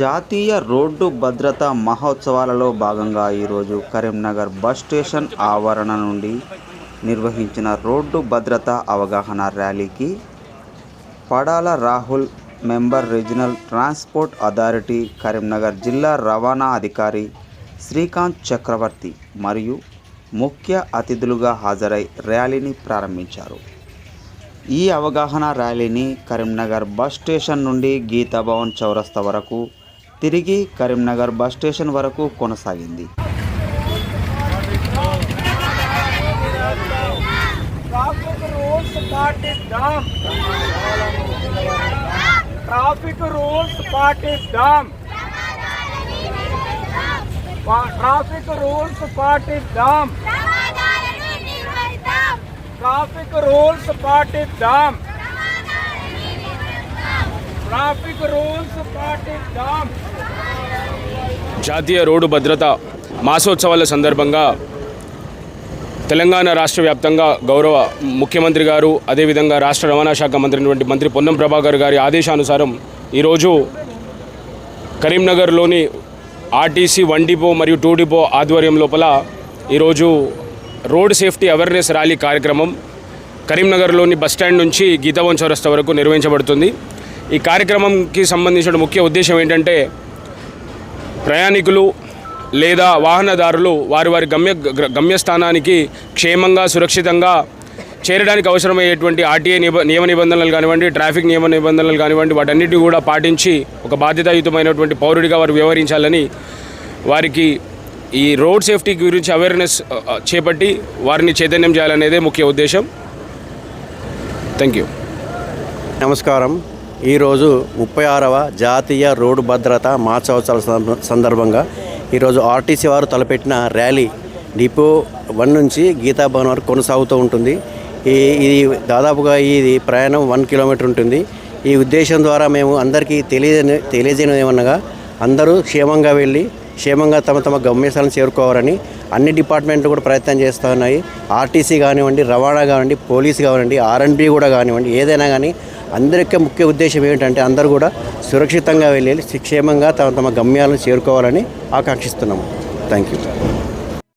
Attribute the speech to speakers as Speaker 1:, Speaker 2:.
Speaker 1: జాతీయ రోడ్డు భద్రతా మహోత్సవాలలో భాగంగా ఈరోజు కరీంనగర్ బస్ స్టేషన్ ఆవరణ నుండి నిర్వహించిన రోడ్డు భద్రతా అవగాహన ర్యాలీకి Padala Rahul member regional transport authority Karimnagar జిల్లా రవాణా అధికారి శ్రీకాంత్ చక్రవర్తి మరియు ముఖ్య అతిథులుగా హాజరై ర్యాలీని ప్రారంభించారు. ఈ అవగాహన ర్యాలీని కరీంనగర్ బస్ స్టేషన్ నుండి గీతాభవన్ చౌరస్తా వరకు తిరిగి కరీంనగర్ బస్ స్టేషన్ వరకు కొనసాగింది.
Speaker 2: ట్రాఫిక్ రూల్స్ పాటిద్దాం. ట్రాఫిక్ రూల్స్ పాటిద్దాం. ట్రాఫిక్ ట్రాఫిక్ రూల్స్ పాటిద్దాం. ట్రాఫిక్ రూల్స్ పాటిద్దాం.
Speaker 3: జాతీయ రోడ్డు భద్రత మాసోత్సవాల సందర్భంగా తెలంగాణ రాష్ట్ర వ్యాప్తంగా గౌరవ ముఖ్యమంత్రి గారు అదేవిధంగా రాష్ట్ర రవాణా శాఖ మంత్రి మంత్రి పొన్నం ప్రభాకర్ గారి ఆదేశానుసారం ఈరోజు కరీంనగర్లోని ఆర్టీసీ వన్ డిపో మరియు టూ డిపో ఆధ్వర్యం లోపల ఈరోజు రోడ్ సేఫ్టీ అవేర్నెస్ ర్యాలీ కార్యక్రమం కరీంనగర్లోని బస్టాండ్ నుంచి గీతావన్ చౌరస్తా వరకు నిర్వహించబడుతుంది. ఈ కార్యక్రమంకి సంబంధించిన ముఖ్య ఉద్దేశం ఏంటంటే ప్రయాణికులు లేదా వాహనదారులు వారి వారి గమ్య గమ్యస్థానానికి క్షేమంగా సురక్షితంగా చేరడానికి అవసరమయ్యేటువంటి ఆర్టీఏ నియమ నిబంధనలు కానివ్వండి ట్రాఫిక్ నియమ నిబంధనలు కానివ్వండి వాటన్నిటిని కూడా పాటించి ఒక బాధ్యతాయుతమైనటువంటి పౌరుడిగా వారు వ్యవహరించాలని వారికి ఈ రోడ్ సేఫ్టీ గురించి అవేర్నెస్ చేపట్టి వారిని చైతన్యం చేయాలనేదే ముఖ్య ఉద్దేశం. థ్యాంక్ యూ
Speaker 4: నమస్కారం. ఈరోజు ముప్పై ఆరవ జాతీయ రోడ్డు భద్రత మాసోత్సవాల సంద- సందర్భంగా ఈరోజు ఆర్టీసీ వారు తలపెట్టిన ర్యాలీ డిపో వన్ నుంచి గీతాభవన్ వరకు కొనసాగుతూ ఉంటుంది. ఈ ఇది దాదాపుగా ఇది ప్రయాణం వన్ కిలోమీటర్ ఉంటుంది. ఈ ఉద్దేశం ద్వారా మేము అందరికీ తెలియజే తెలియజేయమనగా అందరూ క్షేమంగా వెళ్ళి క్షేమంగా తమ తమ గమ్యస్థానం చేరుకోవాలని అన్ని డిపార్ట్మెంట్లు కూడా ప్రయత్నం చేస్తూ ఉన్నాయి ఆర్టీసీ కానివ్వండి రవాణా కానివ్వండి పోలీస్ కానివ్వండి ఆర్ఎన్బి కూడా కానివ్వండి ఏదైనా కానీ అందరికీ ముఖ్య ఉద్దేశం ఏంటంటే అందరూ కూడా సురక్షితంగా వెళ్ళి క్షేమంగా తమ తమ గమ్యాలను చేరుకోవాలని ఆకాంక్షిస్తున్నాము. Thank you